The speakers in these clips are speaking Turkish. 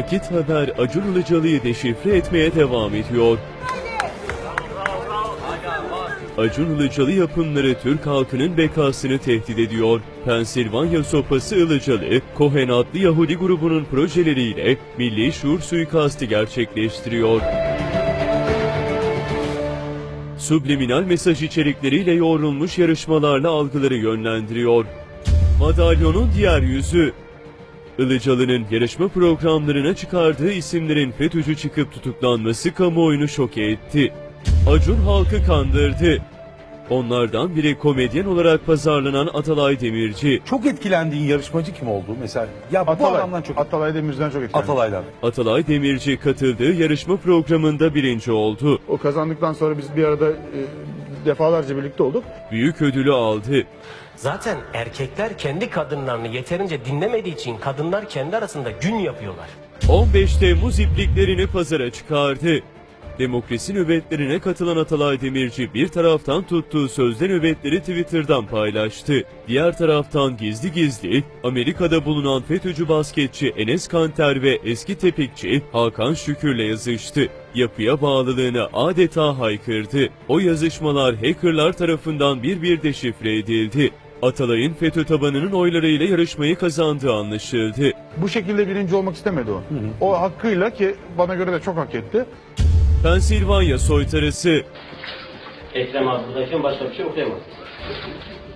Akit Haber Acun Ilıcalı'yı deşifre etmeye devam ediyor. Acun Ilıcalı yapımları Türk halkının bekasını tehdit ediyor. Pensilvanya sopası Ilıcalı, Cohen adlı Yahudi grubunun projeleriyle milli şuur suikastı gerçekleştiriyor. Subliminal mesaj içerikleriyle yoğrulmuş yarışmalarla algıları yönlendiriyor. Madalyonun diğer yüzü Ilıcalı'nın yarışma programlarına çıkardığı isimlerin FETÖ'cü çıkıp tutuklanması kamuoyunu şoke etti. Acun halkı kandırdı. Onlardan biri komedyen olarak pazarlanan Atalay Demirci. Çok etkilendiğin yarışmacı kim oldu mesela? Ya bu Atalay, adamdan çok Atalay Demirci'den çok etkilendim. Atalay'dan. Atalay Demirci katıldığı yarışma programında birinci oldu. O kazandıktan sonra biz bir arada e, defalarca birlikte olduk. Büyük ödülü aldı. Zaten erkekler kendi kadınlarını yeterince dinlemediği için kadınlar kendi arasında gün yapıyorlar. 15 Temmuz ipliklerini pazara çıkardı. Demokrasi nöbetlerine katılan Atalay Demirci bir taraftan tuttuğu sözde nöbetleri Twitter'dan paylaştı. Diğer taraftan gizli gizli Amerika'da bulunan FETÖ'cü basketçi Enes Kanter ve eski tepikçi Hakan Şükür'le yazıştı. Yapıya bağlılığını adeta haykırdı. O yazışmalar hackerlar tarafından bir bir deşifre edildi. Atalay'ın FETÖ tabanının oylarıyla yarışmayı kazandığı anlaşıldı. Bu şekilde birinci olmak istemedi o. O hakkıyla ki bana göre de çok hak etti. Pensilvanya soytarısı Ekrem buradayken başka bir şey okuyamaz.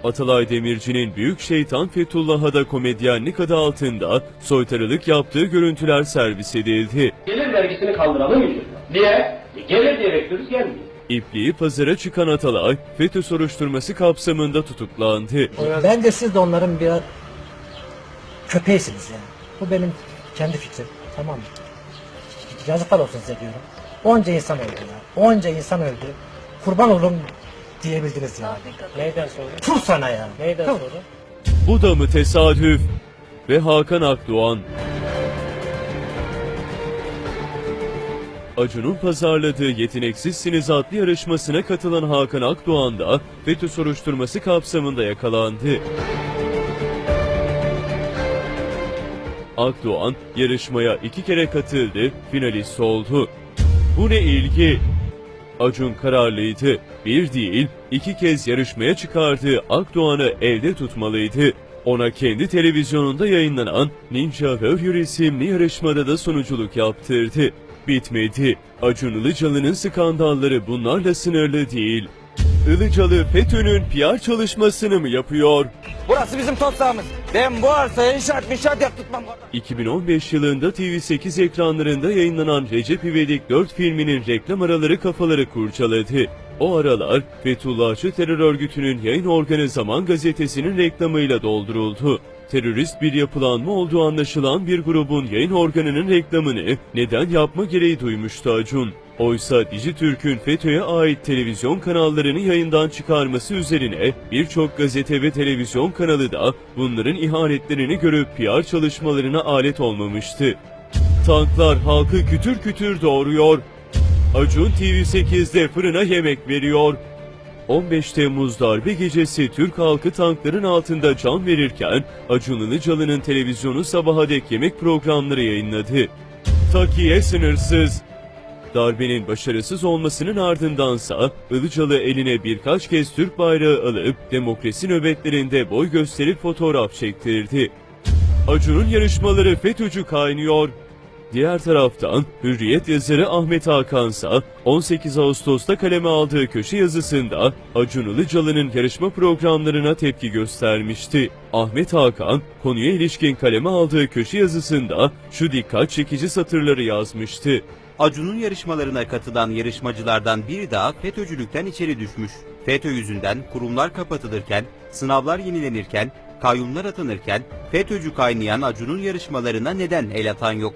Atalay Demirci'nin Büyük Şeytan Fethullah'a da komedyenlik adı altında soytarılık yaptığı görüntüler servis edildi. Gelir vergisini kaldıralım mı? Niye? Gelir diye bekliyoruz gelmiyor. İpliği pazara çıkan Atalay, FETÖ soruşturması kapsamında tutuklandı. Ben de siz de onların biraz köpeğisiniz yani. Bu benim kendi fikrim. Tamam mı? Yazıklar olsun size diyorum. Onca insan öldü ya. Onca insan öldü. Kurban olun diyebildiniz yani. Neyden sonra? Tur sana ya. Neyden sonra? Bu da mı tesadüf? Ve Hakan Akdoğan. Acun'un pazarladığı Yeteneksizsiniz adlı yarışmasına katılan Hakan Akdoğan da FETÖ soruşturması kapsamında yakalandı. Akdoğan yarışmaya iki kere katıldı, finalist oldu. Bu ne ilgi? Acun kararlıydı. Bir değil, iki kez yarışmaya çıkardığı Akdoğan'ı elde tutmalıydı. Ona kendi televizyonunda yayınlanan Ninja Warrior isimli yarışmada da sunuculuk yaptırdı. Bitmedi. Acun Ilıcalı'nın skandalları bunlarla sınırlı değil. Ilıcalı FETÖ'nün PR çalışmasını mı yapıyor? Burası bizim toprağımız. Ben bu arsaya inşaat inşaat yaptırtmam. 2015 yılında TV8 ekranlarında yayınlanan Recep İvedik 4 filminin reklam araları kafaları kurcaladı. O aralar Fethullahçı terör örgütünün yayın organı Zaman gazetesinin reklamıyla dolduruldu. Terörist bir yapılanma olduğu anlaşılan bir grubun yayın organının reklamını neden yapma gereği duymuştu Acun. Oysa Dijitürk'ün FETÖ'ye ait televizyon kanallarını yayından çıkarması üzerine birçok gazete ve televizyon kanalı da bunların ihanetlerini görüp PR çalışmalarına alet olmamıştı. Tanklar halkı kütür kütür doğuruyor. Acun TV8'de fırına yemek veriyor. 15 Temmuz darbe gecesi Türk halkı tankların altında can verirken Acun Ilıcalı'nın televizyonu sabaha dek yemek programları yayınladı. Takiye sınırsız. Darbenin başarısız olmasının ardındansa Ilıcalı eline birkaç kez Türk bayrağı alıp demokrasi nöbetlerinde boy gösterip fotoğraf çektirdi. Acun'un yarışmaları FETÖ'cü kaynıyor. Diğer taraftan Hürriyet yazarı Ahmet Hakansa 18 Ağustos'ta kaleme aldığı köşe yazısında Acun Ilıcalı'nın yarışma programlarına tepki göstermişti. Ahmet Hakan konuya ilişkin kaleme aldığı köşe yazısında şu dikkat çekici satırları yazmıştı. Acun'un yarışmalarına katılan yarışmacılardan biri daha FETÖ'cülükten içeri düşmüş. FETÖ yüzünden kurumlar kapatılırken, sınavlar yenilenirken, kayyumlar atanırken FETÖ'cü kaynayan Acun'un yarışmalarına neden el atan yok?